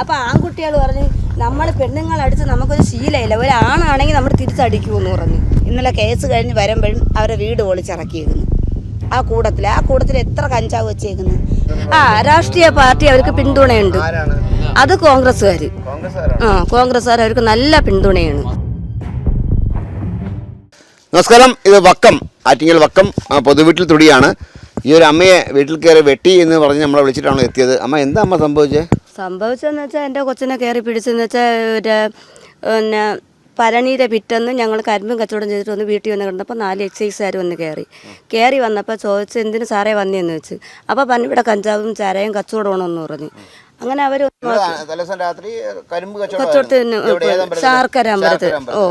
അപ്പോൾ ആൺകുട്ടികൾ പറഞ്ഞ് നമ്മൾ പെണ്ണുങ്ങൾ അടിച്ച് നമുക്കൊരു ശീലമില്ല. ഒരാണാണെങ്കിൽ നമ്മൾ തിരിച്ചടിക്കുമെന്ന് പറഞ്ഞു. ഇന്നലെ കേസ് കഴിഞ്ഞ് വരുമ്പോഴും അവരെ വീട് പൊളിച്ചിറക്കിയിരുന്നു ആ കൂടത്തിൽ ആ കൂടത്തിൽ എത്ര കഞ്ചാവ് വെച്ചേക്കുന്നു? ആ രാഷ്ട്രീയ പാർട്ടി അവർക്ക് പിന്തുണയുണ്ട്. ആരാണ്? അത് കോൺഗ്രസ്സുകാർ ആ കോൺഗ്രസ്സുകാർ അവർക്ക് നല്ല പിന്തുണയാണ്. നമസ്കാരം. ഇത് വക്കം. ആറ്റിങ്ങൽ വക്കം. ആ, പൊതുവീട്ടിൽ തുടിയാണ്. ഈ ഒരു അമ്മയെ വീട്ടിൽ കയറി വെട്ടി എന്ന് പറഞ്ഞ് നമ്മളെ വിളിച്ചിട്ടാണ് എത്തിയത്. അമ്മ എന്താ അമ്മ സംഭവിച്ചത് സംഭവിച്ചതെന്ന് വെച്ചാൽ എന്റെ കൊച്ചിനെ കയറി പിടിച്ചെന്ന് വെച്ചാൽ ഒരു പിന്നെ പരണീരെ പിറ്റെന്ന് ഞങ്ങൾ കരിമ്പും കച്ചവടം ചെയ്തിട്ട് വന്ന് വീട്ടിൽ വന്ന് കിടന്നപ്പോൾ നാല് എക്സൈസുകാർ വന്ന് കയറി കയറി വന്നപ്പോൾ ചോദിച്ചു എന്തിന് സാറേ വന്നേന്ന് വെച്ച് അപ്പോൾ പറഞ്ഞു ഇവിടെ കഞ്ചാവും ചാരയും കച്ചവടമാണെന്ന് പറഞ്ഞു. അങ്ങനെ അവർ കച്ചവടത്തിന് ശാർക്കര അമ്പലത്തിൽ ഓ.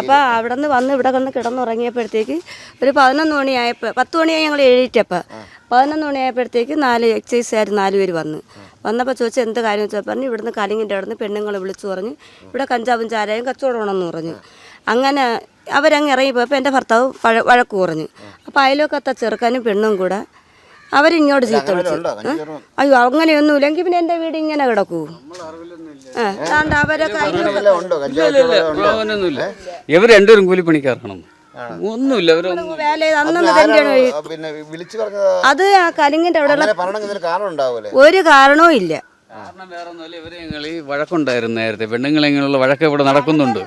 അപ്പോൾ അവിടെ നിന്ന് വന്ന് ഇവിടെ വന്ന് കിടന്നുറങ്ങിയപ്പോഴത്തേക്ക് ഒരു പതിനൊന്ന് മണിയായപ്പോൾ പത്ത് മണിയായി ഞങ്ങൾ എഴുതിയിട്ടപ്പോൾ പതിനൊന്ന് മണിയായപ്പോഴത്തേക്ക് നാല് എക്സൈസുകാർ നാല് പേര് വന്ന്. വന്നപ്പോൾ ചോദിച്ചു എന്ത് കാര്യം? വെച്ചാൽ പറഞ്ഞു ഇവിടുന്ന് കലിങ്ങിന്റെ അവിടെ നിന്ന് പെണ്ണുങ്ങളെ വിളിച്ചു പറഞ്ഞു ഇവിടെ കഞ്ചാവും ചാരായും കച്ചവടമാണെന്ന് പറഞ്ഞു. അങ്ങനെ അവരങ്ങ് ഇറങ്ങിപ്പോയപ്പോൾ എന്റെ ഭർത്താവ് പഴ വഴക്ക് കുറഞ്ഞു അപ്പോൾ അയലോക്കത്തെ ചെറുക്കാനും പെണ്ണും കൂടെ അവരിങ്ങോട്ട് ചീത്ത വിളിച്ചു. അയ്യോ അങ്ങനെയൊന്നുമില്ല എങ്കിൽ പിന്നെ എന്റെ വീട് ഇങ്ങനെ കിടക്കൂ ഏഹ് അവരൊക്കെ ഇവർ രണ്ടുപേരും കൂലിപ്പണിക്കാരാണ് ഒന്നുമില്ല പിന്നെ വിളിച്ചു പറഞ്ഞത് അത് ആ കലിങ്ങിന്റെ അവിടെ ഒരു കാരണവും ഇല്ല. കാരണം വേറെ ഒന്നുമില്ല ഇവരെ ഞങ്ങൾ ഈ വഴക്കുണ്ടായിരുന്നു നേരത്തെ. പെണ്ണുങ്ങൾ ഇങ്ങനെയുള്ള വഴക്ക് ഇവിടെ നടക്കുന്നുണ്ട്.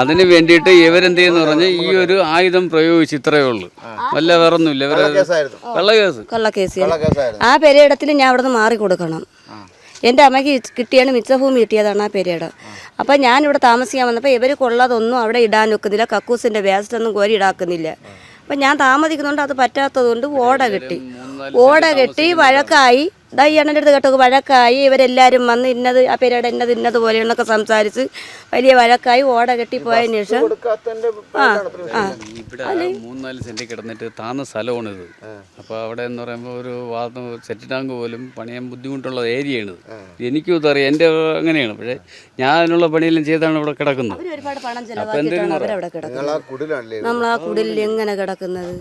അതിന് വേണ്ടിയിട്ട് ഇവരെന്ത് ചെയ്യുന്ന പറഞ്ഞ ഈ ഒരു ആയുധം പ്രയോഗിച്ച് ഇത്രയേ ഉള്ളൂ. വല്ല വേറൊന്നുമില്ല ഇവരെ കൊള്ളക്കേസ്. ആ പെരയിടത്തിൽ ഞാൻ അവിടെ നിന്ന് മാറി കൊടുക്കണം എന്റെ അമ്മയ്ക്ക് കിട്ടിയാണ് മിച്ചഭൂമി കിട്ടിയതാണ് ആ പെരീഡ് അപ്പം ഞാനിവിടെ താമസിക്കാൻ വന്നപ്പോൾ ഇവർ കൊള്ളതൊന്നും അവിടെ ഇടാൻ വെക്കുന്നില്ല കക്കൂസിന്റെ വേസ്റ്റൊന്നും കോരി ഇടാക്കുന്നില്ല. അപ്പം ഞാൻ താമസിക്കുന്നതുകൊണ്ട് അത് പറ്റാത്തതുകൊണ്ട് ഓട കെട്ടി. ഓട കെട്ടി വഴക്കായി. ദാ ഈ അണ്ണന്റെ അടുത്ത് കേട്ടോ വഴക്കായി. ഇവരെല്ലാവരും വന്ന് ഇന്നത് ആ പേരുടെ ഇന്നത് ഇന്നത് പോലെയെന്നൊക്കെ സംസാരിച്ച് വലിയ വഴക്കായി ഓട കെട്ടി പോയതിന് ശേഷം ആ ആ. ഇവിടെ മൂന്നാൽ സെന്റ് കിടന്നിട്ട് താന്ന സ്ഥലമാണിത് അപ്പൊ അവിടെ എന്ന് പറയുമ്പോൾ ഒരു വാർത്ത സെറ്റ് ടാങ്ക് പോലും പണിയാൻ ബുദ്ധിമുട്ടുള്ള ഏരിയയാണ് എനിക്കും ഇതറിയാം എന്റെ അങ്ങനെയാണ്. പക്ഷേ ഞാൻ അതിനുള്ള പണിയെല്ലാം ചെയ്താണ് ഇവിടെ കിടക്കുന്നത്. ഒരുപാട് പണം ചെലവാക്കിയിട്ടാണ് അവരവിടെ കിടക്കുന്നത്. നമ്മൾ ആ കുടിലിൽ എങ്ങനെ കിടക്കുന്നത്?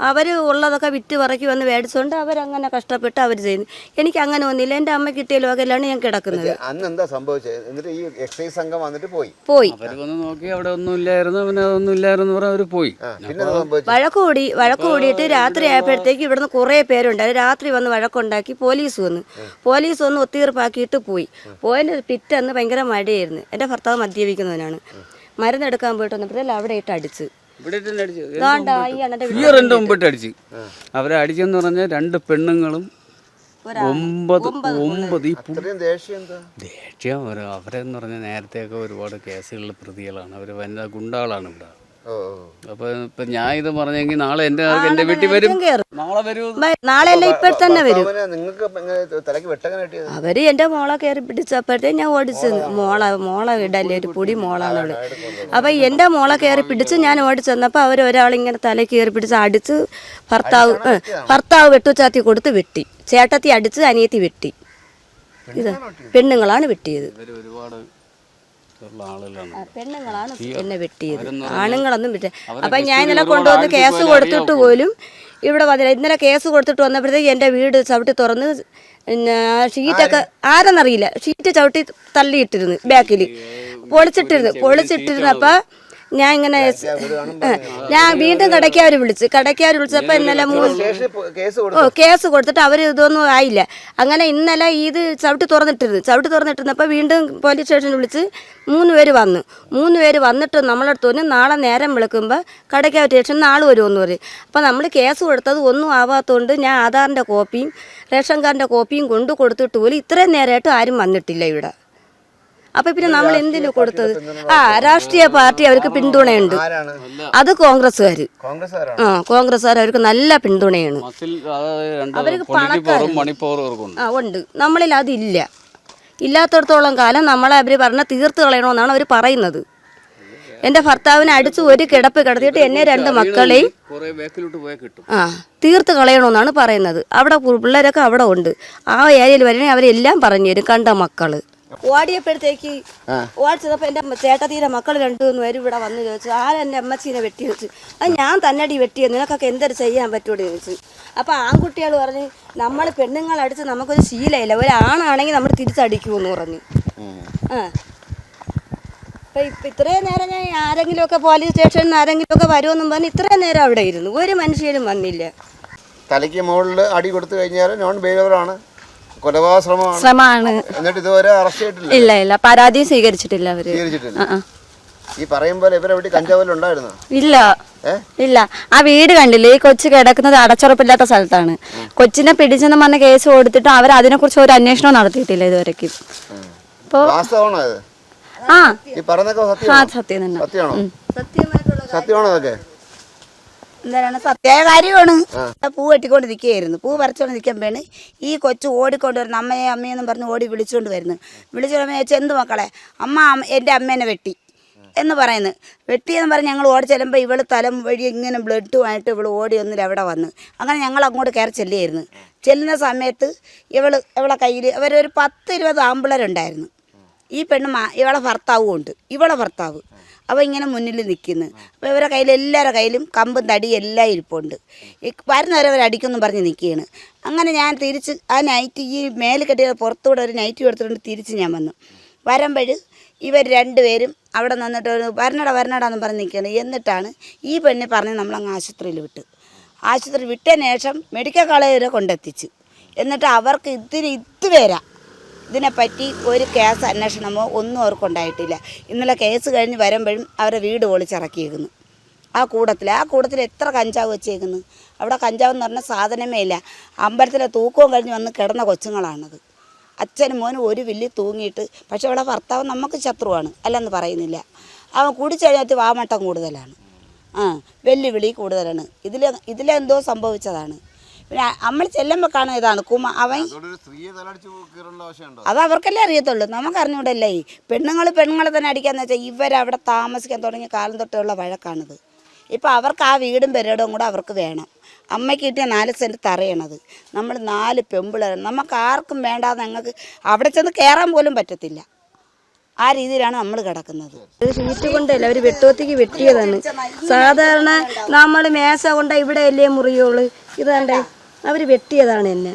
അവർ ഉള്ളതൊക്കെ വിറ്റ് പറക്കി വന്ന് മേടിച്ചുകൊണ്ട് അവരങ്ങനെ കഷ്ടപ്പെട്ട് അവർ ചെയ്യുന്നു. എനിക്ക് അങ്ങനെ ഒന്നുമില്ല. എന്റെ അമ്മ കിട്ടിയ ലോകയിലാണ് ഞാൻ കിടക്കുന്നത്. അന്ന് എന്താ സംഭവിച്ചത്? എന്നിട്ട് ഈ എക്സൈസ് സംഘം വന്നിട്ട് പോയി? പോയി. വന്ന് നോക്കി അവിടെ ഒന്നും ഇല്ലായിരുന്നു പിന്നെ അതൊന്നും ഇല്ലായിരുന്നു അവർ പോയി. ആ, പിന്നെ എന്താ കൂടി വഴക്ക് കൂടിയിട്ട് രാത്രി ആയപ്പോഴത്തേക്ക് ഇവിടുന്ന് കുറേ പേരുണ്ടായി. രാത്രി വന്ന് വഴക്കുണ്ടാക്കി പോലീസ് വന്ന്. പോലീസ് വന്ന് ഒത്തീർപ്പാക്കിയിട്ട് പോയി. പോയതിന്റെ പിറ്റന്ന് ഭയങ്കര മഴയായിരുന്നു എന്റെ ഭർത്താവ് മദ്യപിക്കുന്നവനാണ്. മരുന്നെടുക്കാൻ പോയിട്ട് വന്നപ്പോഴത്തേക്കും അവിടെ ഇട്ട് അടിച്ച്. ഈ എന്റെ മുമ്പിട്ട് അടിച്ച് അവരെ അടിച്ചെന്ന് പറഞ്ഞാൽ രണ്ട് പെണ്ണുങ്ങളും ഒമ്പത് ഒമ്പത് ഈ ദേഷ്യം അവരെന്ന് പറഞ്ഞാൽ നേരത്തെയൊക്കെ ഒരുപാട് കേസുകളിൽ പ്രതികളാണ്. അവർ വനിതാ ഗുണ്ടകളാണ് ഇവിടെ. ഓ ഇപ്പൊ അപ്പോൾ ഞാൻ ഇത് പറഞ്ഞെങ്കിൽ നാളെ എന്റെ ആൾക്ക് എന്റെ വീട്ടിൽ വരും. നാളെ വരും. നാളെ അല്ല ഇപ്പോൾ തന്നെ വരും. അവനെ നിങ്ങൾക്ക് തലയ്ക്ക് വെട്ടങ്ങനെ അവർ എന്റെ മോളെ കയറി പിടിച്ചപ്പോഴത്തേ ഞാൻ ഓടിച്ചു മോളെ മോളെ ഇടല്ലേ ഒരു പൊടി മോളാണ് അവൾ. അപ്പൊ എന്റെ മോളെ കയറി പിടിച്ച് ഞാൻ ഓടിച്ചെന്നപ്പോൾ അവർ ഒരാളിങ്ങനെ തല കയറി പിടിച്ച് അടിച്ച് ഭർത്താവ് ഭർത്താവ് വെട്ടുചാത്തി കൊടുത്ത് വെട്ടി. ചേട്ടത്തി അടിച്ച് അനിയത്തി വെട്ടി. ഇത് പെണ്ണുങ്ങളാണ് വെട്ടിയത്? ഒരുപാട് ഉള്ള ആളുകളാണ്. പെണ്ണുങ്ങളാണ് എന്നെ വെട്ടിയത്. ആണുങ്ങളൊന്നും വെട്ടി അപ്പൊ ഞാൻ ഇന്നലെ കൊണ്ടുവന്ന് കേസ് കൊടുത്തിട്ട് പോലും ഇവിടെ വന്നില്ല. ഇന്നലെ കേസ് കൊടുത്തിട്ട് വന്നപ്പോഴത്തേക്ക് എന്റെ വീട് ചവിട്ടി തുറന്ന് പിന്നെ ഷീറ്റൊക്കെ ആരെന്നറിയില്ല. ഷീറ്റ് ചവിട്ടി തള്ളിയിട്ടിരുന്നു ബാക്കിൽ പൊളിച്ചിട്ടിരുന്നു പൊളിച്ചിട്ടിരുന്നപ്പോൾ ഞാൻ ഇങ്ങനെ ഞാൻ വീണ്ടും കടക്കാർ വിളിച്ച്. കടക്കാർ വിളിച്ചപ്പോൾ ഇന്നലെ ഓ കേസ് കൊടുത്തിട്ട് അവർ ഇതൊന്നും ആയില്ല. അങ്ങനെ ഇന്നലെ ഇത് ചവിട്ടി തുറന്നിട്ടിരുന്നു. ചവിട്ടി തുറന്നിട്ടിരുന്നപ്പോൾ വീണ്ടും പോലീസ് സ്റ്റേഷനിൽ വിളിച്ച് മൂന്ന് പേര് വന്നു. മൂന്ന് പേര് വന്നിട്ട് നമ്മളടുത്ത് പറഞ്ഞു നാളെ നേരം വിളിക്കുമ്പോൾ കടക്കാർ സ്റ്റേഷനിൽ ആൾ വരുമെന്ന് പറയും. അപ്പോൾ നമ്മൾ കേസ് കൊടുത്തത് ഒന്നും ആവാത്തതുകൊണ്ട് ഞാൻ ആധാറിന്റെ കോപ്പിയും റേഷൻ കാർഡിന്റെ കോപ്പിയും കൊണ്ടു കൊടുത്തിട്ട് പോലും ഇത്രയും നേരമായിട്ട് ആരും വന്നിട്ടില്ല ഇവിടെ. അപ്പൊ പിന്നെ നമ്മൾ എന്തിനു കൊടുത്തത്? ആ രാഷ്ട്രീയ പാർട്ടി അവർക്ക് പിന്തുണയുണ്ട്. ആരാണ്? അത് കോൺഗ്രസ്സുകാർ ആ കോൺഗ്രസ്സുകാർ അവർക്ക് നല്ല പിന്തുണയാണ്. മസിൽ അതായത് രണ്ട് അവർക്ക് ആ ഉണ്ട്. നമ്മളിൽ അതില്ല. ഇല്ലാത്തടത്തോളം കാലം നമ്മളെ അവർ പറഞ്ഞ തീർത്ത് കളയണമെന്നാണ് അവർ പറയുന്നത്. എന്റെ ഭർത്താവിനെ അടിച്ച് ഒരു കിടപ്പ് കിടത്തിയിട്ട് എന്നെ രണ്ട് മക്കളെയും ആ തീർത്ത് കളയണമെന്നാണ് പറയുന്നത്. അവിടെ പിള്ളേരൊക്കെ അവിടെ ഉണ്ട്. ആ ഏരിയയിൽ വരണേ അവരെല്ലാം പറഞ്ഞു തരും കണ്ട മക്കൾ. ഓടിയപ്പോഴത്തേക്ക് ഓടിച്ചതപ്പോൾ എന്റെ ചേട്ടത്തീരെ മക്കൾ രണ്ടു മൂന്ന് ഇവിടെ വന്ന് ചോദിച്ചു ആരെന്നെ അമ്മച്ചീനെ വെട്ടി? വെച്ചു അത് ഞാൻ തന്നെടി വെട്ടിയത് നിനക്കൊക്കെ എന്തൊരു ചെയ്യാൻ പറ്റൂടെ ചോദിച്ചു. അപ്പോൾ ആൺകുട്ടികൾ പറഞ്ഞ് നമ്മൾ പെണ്ണുങ്ങളടിച്ച് നമുക്കൊരു ശീലമില്ല ഒരാണാണെങ്കിൽ നമ്മൾ തിരിച്ചടിക്കുമെന്ന് പറഞ്ഞു. ആ. അപ്പം ഇപ്പം ഇത്രയും നേരം ഞാൻ ആരെങ്കിലുമൊക്കെ പോലീസ് സ്റ്റേഷനിൽ നിന്ന് ആരെങ്കിലുമൊക്കെ വരുമെന്നും പറഞ്ഞ് ഇത്രയും നേരം അവിടെ ഇരുന്നു. ഒരു മനുഷ്യരും വന്നില്ല. തലയ്ക്ക് മുകളിൽ അടി കൊടുത്തു കഴിഞ്ഞാൽ നോൺ ബെയിലവറാണ് ശ്രമമാണ്. എന്നിട്ട് ഇതുവരെ അറസ്റ്റ് ചെയ്തിട്ടില്ല ഇല്ല ഇല്ല. പരാതി സ്വീകരിച്ചിട്ടില്ല അവർ. സ്വീകരിച്ചിട്ടില്ല. ആ, ആ. ഈ പറയും പോലെ ഇവരെ വീട്ടിൽ കഞ്ചാവെല്ലാം ഉണ്ടായിരുന്നോ? ഇല്ല. ഇല്ല. ആ വീട് കണ്ടില്ലേ? ഈ കൊച്ചു കിടക്കുന്നത് അടച്ചുറപ്പില്ലാത്ത സ്ഥലത്താണ്. കൊച്ചിനെ പിടിച്ചെന്ന് പറഞ്ഞ കേസ് കൊടുത്തിട്ട് അവർ അതിനെ കുറിച്ച് ഒരു അന്വേഷണവും നടത്തിയിട്ടില്ല വാസ്തവമാണോ ആ. സത്യമാണോ? സത്യം തന്നെ. സത്യമാണോ? സത്യമായിട്ടുള്ള സത്യമാണോ അതൊക്കെ എന്താണ് സത്യായ കാര്യമാണ് പൂ വെട്ടിക്കൊണ്ട് നിൽക്കുകയായിരുന്നു പൂ പറിച്ചുകൊണ്ട് നിൽക്കുമ്പോഴാണ് ഈ കൊച്ചു ഓടിക്കൊണ്ട് വരുന്നു അമ്മയെ അമ്മയെന്നും പറഞ്ഞ് ഓടി വിളിച്ചുകൊണ്ട് വരുന്നു വിളിച്ചു അമ്മയെ എന്ത് മക്കളെ? അമ്മ അമ്മ- എന്റെ അമ്മേനെ വെട്ടി. എന്ന് പറയുന്നത് വെട്ടിയെന്ന് പറഞ്ഞ് ഞങ്ങൾ ഓടി ചെല്ലുമ്പോൾ ഇവൾ തലം വഴി ഇങ്ങനെ ബ്ലഡുമായിട്ട് ഇവൾ ഓടി ഒന്നിൽ അവിടെ വന്ന്. അങ്ങനെ ഞങ്ങൾ അങ്ങോട്ട് കയറി ചെല്ലുകയായിരുന്നു. ചെല്ലുന്ന സമയത്ത് ഇവൾ ഇവളെ കയ്യിൽ അവരൊരു പത്ത് ഇരുപത് ആമ്പിളരുണ്ടായിരുന്നു ഈ പെണ്ണ് ഇവളെ ഭർത്താവും ഉണ്ട്. ഇവളെ ഭർത്താവ്. അവ ഇങ്ങനെ മുന്നിൽ നിൽക്കുന്നു. അപ്പോൾ ഇവരുടെ കയ്യിൽ എല്ലാവരുടെ കയ്യിലും കമ്പും തടി എല്ലാം ഇരിപ്പുണ്ട്. വരുന്നവരെ അവർ അടിക്കൊന്നും പറഞ്ഞ് നിൽക്കുകയാണ്. അങ്ങനെ ഞാൻ തിരിച്ച് ആ നൈറ്റ് ഈ മേലെ കെട്ടിയ പുറത്തൂടെ ഒരു നൈറ്റ് എടുത്തുകൊണ്ട് തിരിച്ച് ഞാൻ വന്നു. വരുമ്പോൾ ഇവർ രണ്ടുപേരും അവിടെ നിന്നിട്ട് ഒരു വരണട വരണടാന്ന് പറഞ്ഞ് നിൽക്കുകയാണ്. എന്നിട്ടാണ് ഈ പെണ്ണി പറഞ്ഞ് നമ്മളങ്ങ് ആശുപത്രിയിൽ വിട്ട്. ആശുപത്രി വിട്ടതിന് ശേഷം മെഡിക്കൽ കോളേജ് വരെ കൊണ്ടെത്തിച്ച്. എന്നിട്ട് അവർക്ക് ഇതിന് ഇതുവരെ ഇതിനെപ്പറ്റി ഒരു കേസ് അന്വേഷണമോ ഒന്നും അവർക്കുണ്ടായിട്ടില്ല. ഇന്നലെ കേസ് കഴിഞ്ഞ് വരുമ്പോഴും അവരെ വീട് പൊളിച്ചിറക്കിയേക്കുന്നു. ആ കൂടത്തിൽ ആ കൂടത്തിൽ എത്ര കഞ്ചാവ് വെച്ചേക്കുന്നു? അവിടെ കഞ്ചാവ് എന്ന് പറഞ്ഞ സാധനമേ ഇല്ല. അമ്പലത്തിലെ തൂക്കവും കഴിഞ്ഞ് വന്ന് കിടന്ന കൊച്ചുങ്ങളാണത്. അച്ഛനും മോനും ഒരു വില്ലി തൂങ്ങിയിട്ട് പക്ഷെ അവിടെ ഭർത്താവ് നമുക്ക് ശത്രുവാണ് അല്ലെന്ന് പറയുന്നില്ല. അവൻ കുടിച്ചഴിഞ്ഞാൽ വാമട്ടം കൂടുതലാണ്. ആ വെല്ലുവിളി കൂടുതലാണ്. ഇതിൽ ഇതിലെന്തോ സംഭവിച്ചതാണ്. നമ്മൾ ചെല്ലുമ്പോൾ കാണുന്ന ഇതാണ്. കുമ അവൻ അത് അവർക്കല്ലേ അറിയത്തുള്ളൂ. നമുക്ക് അറിഞ്ഞൂടല്ലേ പെണ്ണുങ്ങൾ പെണ്ണുങ്ങളെ തന്നെ അടിക്കാന്ന് വെച്ചാൽ ഇവരവിടെ താമസിക്കാൻ തുടങ്ങിയ കാലം തൊട്ടുള്ള വഴക്കാണിത്. ഇപ്പോൾ അവർക്ക് ആ വീടും പെരേടും കൂടെ അവർക്ക് വേണം. അമ്മയ്ക്ക് കിട്ടിയ നാല് സെന്റ് തറയണത്. നമ്മൾ നാല് പെമ്പിളർ നമുക്ക് ആർക്കും വേണ്ടാതെ ഞങ്ങൾക്ക് അവിടെ ചെന്ന് കയറാൻ പോലും പറ്റത്തില്ല. ആ രീതിയിലാണ് നമ്മൾ കിടക്കുന്നത്. ഇത് ഷീറ്റ് കൊണ്ടല്ലേ അവർ വെട്ടുവത്തേക്ക് വെട്ടിയതാണ്. സാധാരണ നമ്മൾ മേശ കൊണ്ട ഇവിടെ അല്ലേ മുറിയോൾ ഇതാണ്ടേ. അവർ വെട്ടിയതാണ് എന്നെ.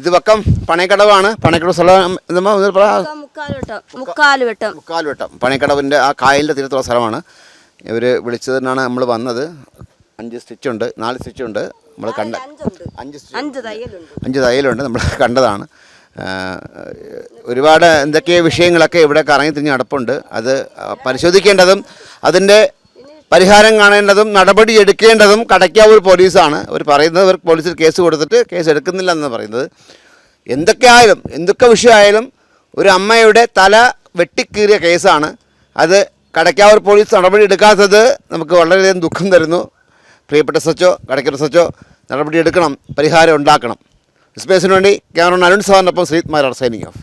ഇത് വക്കം പണയക്കടവാണ് പണയക്കടവ് സ്ഥലം മുക്കാലുവട്ടം ഇത് വട്ടം മുക്കാൽ വട്ടം മുക്കാൽ വട്ടം പണയക്കടവിന്റെ ആ കായലിന്റെ തീരത്തുള്ള സ്ഥലമാണ്. ഇവർ വിളിച്ചതിനാണ് നമ്മൾ വന്നത്. അഞ്ച് സ്റ്റിച്ചുണ്ട് നാല് സ്റ്റിച്ചുണ്ട് നമ്മൾ കണ്ട അഞ്ച് സ്റ്റിച്ച് അഞ്ച് തയ്യലുണ്ട്. അഞ്ച് തയ്യലുണ്ട്. നമ്മൾ കണ്ടതാണ്. ഒരുപാട് എന്തൊക്കെ വിഷയങ്ങളൊക്കെ ഇവിടെ കറങ്ങി തിരിഞ്ഞ് നടപ്പുണ്ട്. അത് പരിശോധിക്കേണ്ടതും അതിന്റെ പരിഹാരം കാണേണ്ടതും നടപടി എടുക്കേണ്ടതും കടയ്ക്കാവൂർ പോലീസാണ്. അവർ പറയുന്നത് അവർ പോലീസിൽ കേസ് കൊടുത്തിട്ട് കേസ് എടുക്കുന്നില്ല എന്ന് പറയുന്നത്. എന്തൊക്കെ ആയാലും എന്തൊക്കെ വിഷയമായാലും ഒരു അമ്മയുടെ തല വെട്ടിക്കീറിയ കേസാണ്. അത് കടയ്ക്കാവൂർ പോലീസ് നടപടി എടുക്കാത്തത് നമുക്ക് വളരെയധികം ദുഃഖം തരുന്നു. പ്രിയപ്പെട്ട സച്ചോ കടയ്ക്കൽ സച്ചോ നടപടി എടുക്കണം പരിഹാരം ഉണ്ടാക്കണം. സ്പേസിന് വേണ്ടി ക്യാമറ അരുൺ സാറിനൊപ്പം ശ്രീത് സൈനിങ് ഓഫ്